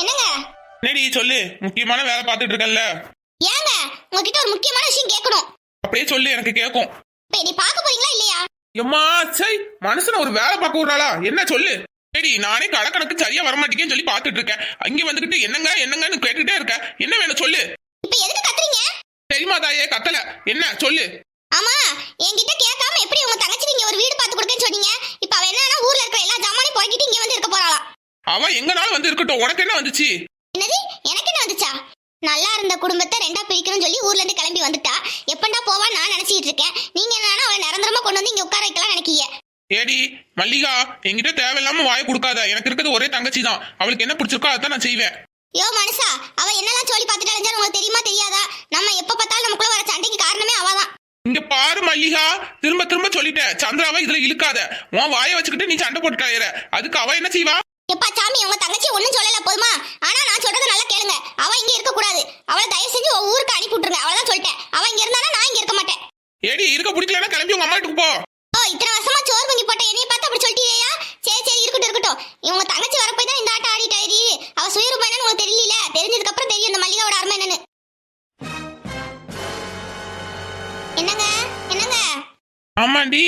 என்னங்க? என்னடி சொல்லு. முக்கியமான வேலை பார்த்துட்டு இருக்கல்ல. ஏங்க உங்ககிட்ட ஒரு முக்கியமான விஷயம் கேட்கணும். அப்படியே சொல்லு எனக்கு கேட்கும். இப்ப நீ பார்க்க போறீங்களா இல்லையா? எம்மா சை மனுஷன ஒரு வேலை பார்க்க விடுறாளா? என்ன சொல்லு? சரி நானே கடக்கணக்கு சரியா வரமாட்டேங்கன்னு சொல்லி பார்த்துட்டு இருக்கேன். அங்க வந்துகிட்டு என்னங்க என்னங்கன்னு கேட்டுட்டே இருக்க. என்ன வேணும் சொல்லு. இப்ப எதுக்கு கத்துறீங்க? தெரியுமா தாயே கத்தல. என்ன சொல்லு. ஆமா என்கிட்ட கேட்காம எப்படி உங்க தங்கச்சி நீங்க ஒரு வீடு பார்த்து கொடுக்கன்னு சொன்னீங்க? இப்ப அவ என்னன்னா ஊர்ல இருக்கிற எல்லா ஜாமானையும் போய்கிட்டு இங்க வந்து இருக்க போறாளாம் அவ எங்கனாலும் வந்து இருக்கட்டும். உனக்கு என்ன வந்துச்சு? என்னது? எனக்கு என்ன வந்துச்சா? நல்லா இருந்த குடும்பத்தை ரெண்டா பிரிக்கணும்னு சொல்லி ஊர்ல இருந்து கிளம்பி வந்துட்டா? எப்பண்டா போவா நான் நினைச்சிட்டு இருக்கேன். நீங்க என்னன்னா அவளை நிரந்தரமா கொண்டு வந்து இங்க உட்கார வைக்கலாம் நினைக்கீங்க. ஏடி மல்லிகா என்கிட்ட தேவையில்லாம வாய கொடுக்காத. எனக்கு இருக்கிறது ஒரே தங்கச்சி தான். அவளுக்கு என்ன பிடிச்சிருக்கோ அதான் நான் செய்வேன். யோ மனுஷா அவ என்னெல்லாம் சொல்லி பார்த்துட்டு அலைஞ்சாலும் உங்களுக்கு தெரியுமா தெரியாதா? நம்ம எப்ப பார்த்தாலும் நமக்குள்ள வர சண்டைக்கு காரணமே அவதான் இங்க பாரு மல்லிகா. திரும்ப திரும்ப சொல்லிட்டேன். சந்திராவை இதுல இழுக்காத. உன் வாயை வச்சுக்கிட்டு நீ சண்டை போட்டு அதுக்கு அவ என்ன செய்வா? எப்பா சாமி உங்க தங்கச்சி ஒண்ணும் சொல்லல போதுமா? ஆனா நான் சொல்றத நல்லா கேளுங்க. அவ இங்க இருக்க கூடாது. அவளை தயவு செஞ்சு உங்க ஊருக்கு அனுப்பி விட்டுருங்க. அவ்வளவுதான் சொல்லிட்டேன். அவ இங்க இருந்தானா நான் இங்க இருக்க மாட்டேன். ஏடி இருக்க பிடிக்கலன்னா கிளம்பி உங்க அம்மா வீட்டுக்கு போ. ஓ இத்தனை வருஷமா சோறு பொங்கி போட்ட என்னைய பார்த்து அப்படி சொல்லிட்டீயா சரி சரி இருக்கட்டும் இருக்கட்டும். இவங்க தங்கச்சி வரப்போய் தான் இந்த ஆட்டம் ஆடிட்டா இது அவ சுயரூபம் என்னன்னு உங்களுக்கு தெரியல தெரிஞ்சதுக்கு அப்புறம் தெரியும் இந்த மல்லிகாவோட அருமை என்னன்னு. என்னங்க? என்னங்க? ஆமாண்டி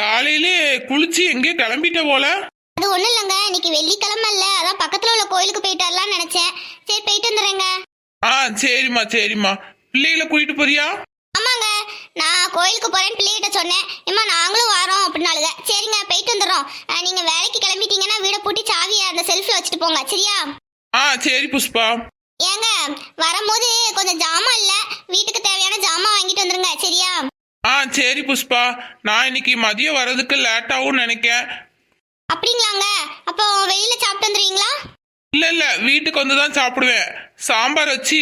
காலையில குளிச்சு எங்கேயோ கிளம்பிட்ட போல. இன்னைக்கு வெள்ளிக்கிழமை இல்ல. அதான் பக்கத்துல உள்ள கோயிலுக்கு போயிட்டு வரலாம்னு நினைச்சேன். சரி போயிட்டு வந்துடுறேங்க. ஆ சரிம்மா சரிம்மா. பிள்ளைகளை கூட்டிட்டு போறியா? ஆமாங்க. நான் கோயிலுக்கு போறேன்னு பிள்ளைகிட்ட சொன்னேன். ஏம்மா நாங்களும் வரோம் அப்படின்னாலுங்க சரிங்க போயிட்டு வந்துடுறோம். அஹ், நீங்க வேலைக்கு கிளம்பிட்டீங்கன்னா வீடை பூட்டி சாவியை அந்த செல்ஃபில் வச்சுட்டு போங்க. சரியா? ஆ சரி புஷ்பா. ஏங்க வரும்போது கொஞ்சம் ஜாமான் இல்ல. வீட்டுக்கு தேவையான ஜாமான் வாங்கிட்டு வந்துருங்க. சரியா? ஆ சரி புஷ்பா. நான் இன்னைக்கு மதியம் வர்றதுக்கு லேட் ஆகும்னு நினைக்கேன். அப்படிங்களாங்க. அப்போ வெளியில சாப்பிட்டு வந்துருவீங்களா? இல்ல இல்ல. வீட்டுக்கு வந்து தான் சாப்பிடுவேன். சாம்பார் வச்சு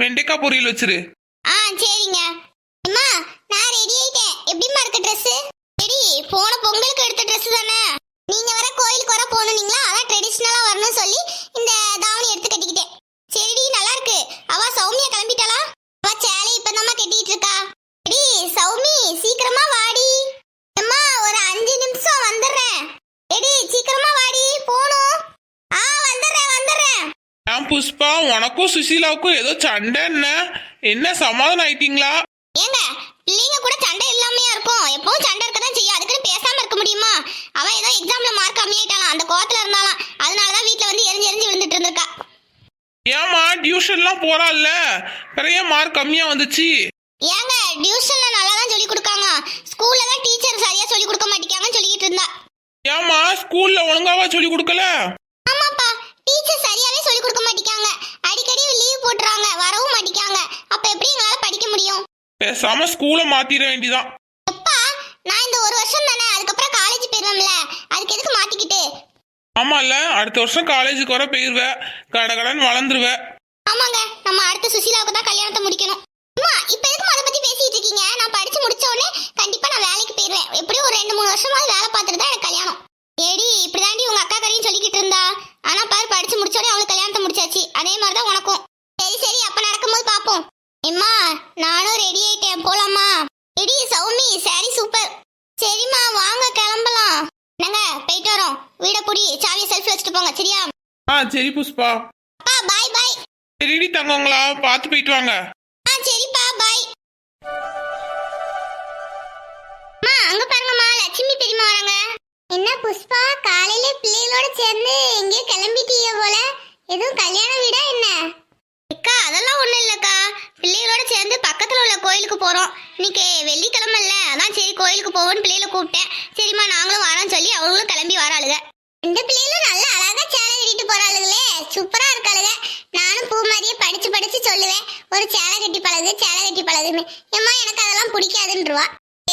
வெண்டைக்காய் பொரியல் வச்சிரு. ஆ சரிங்க. அம்மா நான் ரெடி ஆயிட்டேன். எப்படிம்மா இருக்கு ட்ரெஸ் ரெடி போன பொங்கலுக்கு எடுத்த ட்ரெஸ் தானே? நீங்க வர கோயிலுக்கு வர போனீங்களா அதான் ட்ரெடிஷ்னலா வரணும்னு சொல்லி இந்த தாவணி எடுத்து கட்டிக்கிட்டேன் சரிடி நல்லா இருக்கு அவ சௌமியா கிளம்பிட்டாளா அவ சேலை இப்பதாம்மா கட்டிட்டு இருக்கா ரெடி சௌமி சீக்கிரமா வாடி அம்மா ஒரு அஞ்சு நிமிஷம் வந்துடுறேன் ரெடி சீக்கிரமா வாடி போணும் ஆ வந்துடுறேன் வந்துடுறேன் ஏன் புஷ்பா உனக்கும் சுசீலாவுக்கும் ஏதோ சண்டை என்ன? என்ன சமாதானம் ஆயிட்டீங்களா? ஏங்க பிள்ளைங்க கூட சண்டை இல்லாமையா இருக்கும். எப்பவும் சண்டை இருக்க தான் செய்யும். அதுக்குன்னு பேசாம இருக்க முடியுமா? அவ ஏதோ எக்ஸாம்ல மார்க் கம்மியாயிட்டாலாம் அந்த கோவத்துல இருந்தாலாம் அதனாலதான் வீட்ல வந்து எரிஞ்சு எரிஞ்சு விழுந்துட்டு இருந்திருக்கா. ஏமா டியூஷன்லாம் போறாள்ல? நிறைய மார்க் கம்மியா வந்துச்சு? ஏங்க டியூஷன்ல நல்லா தான் சொல்லி கொடுக்காங்க. ஸ்கூல்ல தான் டீச்சர் சரியா சொல்லி கொடுக்க மாட்டேங்காங்கன்னு சொல்லிட்டு இருந்தா. ஏமா ஸ்கூல்ல ஒழுங்காவா சொல்லி கொடுக்கல? டீச்சர் சரியாவே சொல்லி கொடுக்க மாட்டேங்காங்க அடிக்கடி லீவ் போட்டுறாங்க. வரவும் மாட்டேங்காங்க அப்ப எப்படி எங்களால படிக்க முடியும்? பேசாம ஸ்கூலை மாத்திர வேண்டிதான். எப்பா நான் இந்த ஒரு வருஷம் தானே அதுக்கப்புறம் காலேஜ் போயிருவேன்ல. அதுக்கு எதுக்கு மாட்டிக்கிட்டு? ஆமால அடுத்த வருஷம் காலேஜுக்கு வர போயிருவ. கடகடன் வளர்ந்துருவ. ஆமாங்க நம்ம அடுத்த சுசீலாவுக்கு தான் கல்யாணத்தை முடிக்கணும். அம்மா இப்ப எதுக்கு அதை பத்தி பேசிட்டு இருக்கீங்க? நான் படிச்சு முடிச்ச உடனே கண்டிப்பா நான் வேலைக்கு போயிருவேன். எப்படியும் ஒரு ரெண்டு மூணு வருஷமாவது வேலை பார்த்துட்டு தான் எனக்கு கல்யாணம். ஏடி இப்படிதாண்டி உங்க அக்கா கரையும் சொல்லிக்கிட்டு இருந்தா. ஆனா பாரு படிச்சு முடிச்ச உடனே அவளுக்கு கல்யாணத்தை முடிச்சாச்சு. அதே மாதிரி தான் உனக்கும். சரி சரி அப்ப நடக்கும்போது பாப்போம். எம்மா நானும் ரெடி ஆயிட்டேன். போலாமா? ரெடி சௌமி சாரி சூப்பர் சரிம்மா வாங்க கிளம்பலாம். என்னங்க போயிட்டு வரோம். வீட புடி சாவியை செல்ஃபி வச்சுட்டு போங்க சரியா? ஆ சரி புஷ்பா. அப்பா பாய் பாய் சரிடி தங்கங்களா? பார்த்து போயிட்டு வாங்க. ஆ சரிப்பா பாய் என்ன புஷ்பா காலையில பிள்ளைகளோட சேர்ந்து எங்கேயோ கிளம்பிட்டீங்க போல. எதுவும் கல்யாண வீடா என்ன? அக்கா அதெல்லாம் ஒண்ணும் இல்லக்கா. பிள்ளைகளோட சேர்ந்து பக்கத்துல உள்ள கோயிலுக்கு போறோம். இன்னைக்கு வெள்ளிக்கிழமை இல்ல அதான் சரி கோயிலுக்கு போவோம்னு பிள்ளைகளை கூப்பிட்டேன். சரிம்மா நாங்களும் வரோம்னு சொல்லி அவங்களும் கிளம்பி வராளுங்க இந்த பிள்ளைகளும் நல்ல அழகா சேலை கட்டிட்டு போறாளுங்களே சூப்பரா இருக்காளுங்க நானும் பூ மாதிரியே படிச்சு படிச்சு சொல்லுவேன். ஒரு சேலை கட்டி பழகு சேலை கட்டி பழகுன்னு. ஏம்மா எனக்கு அதெல்லாம் பிடிக்காதுன்றவா.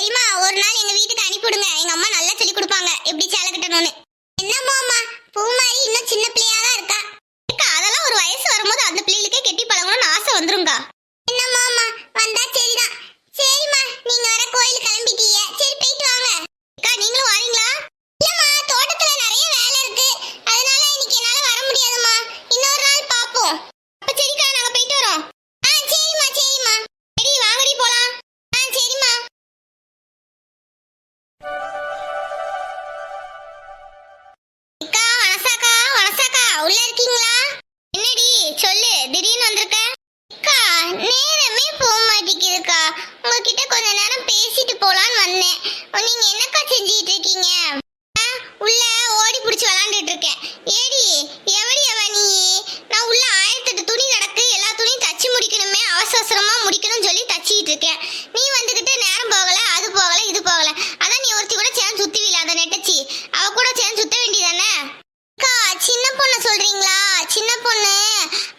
சரிம்மா ஒரு நாள் எங்க வீட்டுக்கு அனுப்பிவிடுங்க. எங்க அம்மா நல்லா சொல்லி கொடுப்பாங்க. எப்படி சேலை கட்டணும்னு. என்னம்மா அம்மா? பூ மாதிரி இன்னும் சின்ன பிள்ளையா தான் இருக்கா அதெல்லாம் ஒரு வயசு வரும்போது அந்த பிள்ளைகளுக்கே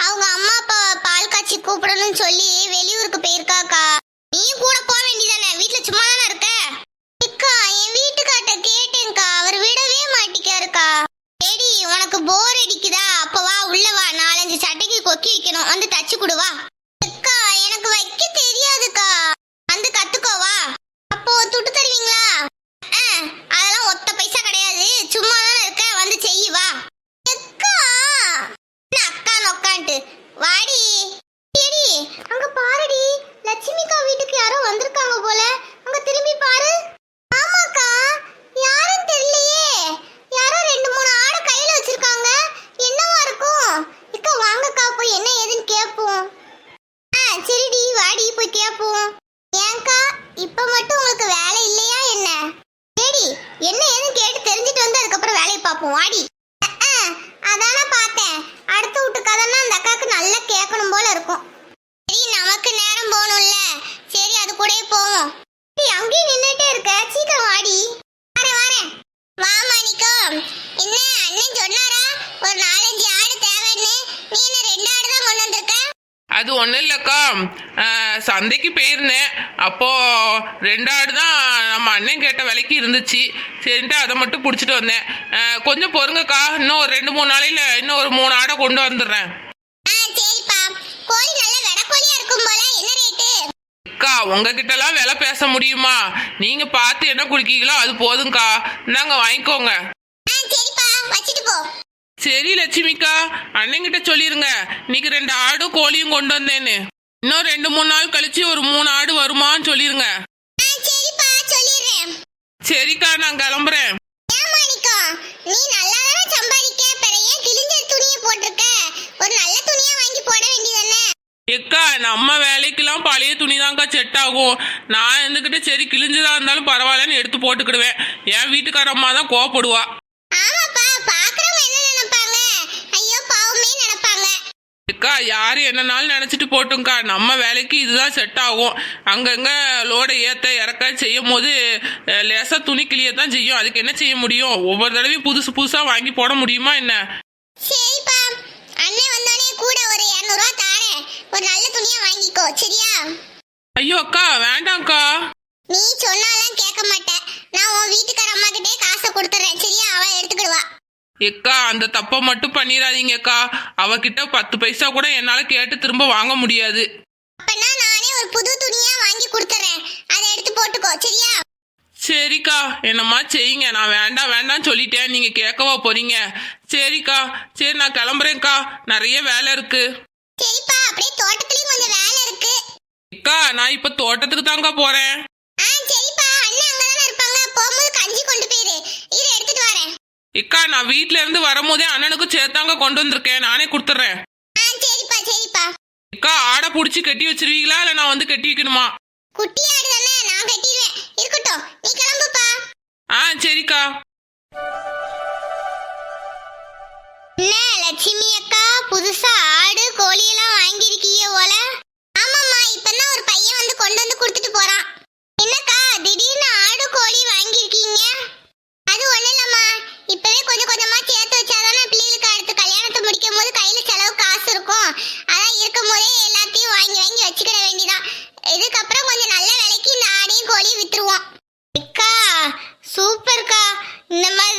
அவங்க அம்மா அப்பா பால் காய்ச்சி கூப்பிடணும்னு சொல்லி வெளியூருக்கு போயிருக்காக்கா. நீ கூட போக வேண்டியதானே? வீட்டுல சும்மா தானே இருக்க? அக்கா என் வீட்டுக்கார்ட்ட கேட்டேன்க்கா. அவர் விடவே மாட்டிக்காருக்கா. சரி உனக்கு போர் அடிக்குதா? அப்பவா உள்ள வா. நாலஞ்சு சட்டைக்கு கொக்கி வைக்கணும். வந்து தச்சு கொடுவா வா அக்கா எனக்கு வைக்க தெரியாதுக்கா வந்து கத்துக்கோ வா அப்போ துட்டு தருவீங்களா ஆ, அதெல்லாம் ஒத்த பைசா கிடையாது சும்மா தானே இருக்க வந்து செய் வா அக்கா என்ன அக்கா நொக்கான்ட்டு வாடி ஏடி அங்க பாருடி லட்சுமிக்கா வீட்டுக்கு யாரோ வந்திருக்காங்க போல அங்க திரும்பி பாரு ஆமாக்கா யாரும் தெரியலையே யாரோ ரெண்டு மூணு ஆடு கையில வச்சிருக்காங்க என்னவா இருக்கும் இக்கா வாங்கக்கா போய் என்ன ஏதுன்னு கேட்போம் ஆ சரிடி வாடி போய் கேட்போம் ஏன்க்கா இப்ப மட்டும் உங்களுக்கு வேலை இல்லையா என்ன ஏடி என்ன ஏதுன்னு கேட்டு தெரிஞ்சுட்டு வந்து அதுக்கப்புறம் வேலையை பார்ப்போம் வாடி அஹ், அதானே பார்த்தேன் அடுத்த வீட்டு கதைன்னா அந்த அக்காவுக்கு நல்லா கேட்கணும் போல இருக்கும் சரி நமக்கு நேரம் போகணும்ல சரி அது கூடயே போவோம் நீ அங்கேயே நின்னுட்டே இருக்க சீக்கிரம் வாடி வரேன் வரேன் வா மாணிக்கம் என்ன அண்ணன் சொன்னாரா ஒரு நாலஞ்சு ஆடு தேவைன்னு நீ என்ன ரெண்டு ஆடு தான் கொண்டு வந்திருக்க அது ஒன்றும் இல்லைக்கா அஹ், சந்தைக்கு போயிருந்தேன். அப்போ ரெண்டு ஆடு தான் நம்ம அண்ணன் கேட்ட விலைக்கு இருந்துச்சு. சரின்ட்டு அதை மட்டும் பிடிச்சிட்டு வந்தேன். கொஞ்சம் பொறுங்கக்கா. இன்னும் ஒரு ரெண்டு மூணு நாளையில் இன்னும் ஒரு மூணு ஆடை கொண்டு வந்துடுறேன். அக்கா உங்ககிட்டலாம் விலை பேச முடியுமா? நீங்க பார்த்து என்ன குடிக்கீங்களோ அது போதும்க்கா. இந்தாங்க வாங்கிக்கோங்க. சரி லட்சுமிக்கா. அண்ணங்கிட்ட சொல்லிருங்க. இன்னைக்கு ரெண்டு ஆடும் கோழியும் கொண்டு வந்தேன்னு. இன்னும் ரெண்டு மூணு நாள் கழிச்சு ஒரு மூணு ஆடு வருமான்னு சொல்லிருங்க. சரிப்பா சொல்லிடுறேன். சரிக்கா நான் கிளம்புறேன். நீ நல்லா தானே சம்பாதிக்க? பிற ஏன் கிழிஞ்ச துணியை போட்டிருக்க? ஒரு நல்ல துணியா வாங்கி போட வேண்டியதானே? எக்கா நம்ம வேலைக்கெல்லாம் பழைய துணி தான்க்கா செட் ஆகும். நான் இருந்துக்கிட்டு சரி கிழிஞ்சதா இருந்தாலும் பரவாயில்லன்னு எடுத்து போட்டுக்கிடுவேன். என் வீட்டுக்கார அம்மா தான் கோவப்படுவா. அக்கா யாரு என்னனாலும் நினைச்சிட்டு போட்டும்க்கா. நம்ம வேலைக்கு இதுதான் செட் ஆகும். அங்கங்க லோடை ஏத்த இறக்க செய்யும் போது அஹ், லேசா துணி கிளியத்தான் செய்யும். அதுக்கு என்ன செய்ய முடியும்? ஒவ்வொரு தடவையும் புதுசு புதுசா வாங்கி போட முடியுமா என்ன? சரிப்பா அண்ணன் வந்தோடனே கூட ஒரு இரநூறுவா தாரேன். ஒரு நல்ல துணியா வாங்கிக்கோ. சரியா? ஐயோ அக்கா வேண்டாம்க்கா. எக்கா அந்த தப்பை மட்டும் பண்ணிடாதீங்கக்கா அவகிட்ட பத்து பைசா கூட என்னால கேட்டு திரும்ப வாங்க முடியாது. அப்பனா நானே ஒரு புது துணியா வாங்கி கொடுத்துறேன். அதை எடுத்து போட்டுக்கோ சரியா? சரிக்கா என்னம்மா செய்யுங்க. நான் வேண்டாம் வேண்டாம் சொல்லிட்டேன். நீங்க கேட்கவா போறீங்க. சரிக்கா சரி நான் கிளம்புறேன்க்கா. நிறைய வேலை இருக்கு. சரிப்பா அப்படியே தோட்டத்துலயும் கொஞ்சம் வேலை இருக்கு. அக்கா நான் இப்ப தோட்டத்துக்கு தாங்க போறேன். ஆ சரிப்பா இக்கா நான் வீட்ல இருந்து வரும்போதே அண்ணனுக்கு சேர்த்தாங்க கொண்டு வந்திருக்கேன். நானே கொடுத்துட்றேன் ஆ சரிப்பா சரிப்பா. இக்கா ஆடை புடிச்சு கட்டி வச்சிருவீங்களா? இல்ல நான் வந்து கட்டி வைக்கணுமா? குட்டி ஆடு தானே நான் கட்டிடுவேன். இருக்கட்டும் நீ கிளம்புப்பா. ஆ சரிக்கா. என்ன லட்சுமி அக்கா புதுசா ஆடு கோழி எல்லாம் வாங்கியிருக்கீங்க போல? ஆமாம்மா இப்பதான் ஒரு பையன் வந்து கொண்டு வந்து கொடுத்துட்டு போறான். немає.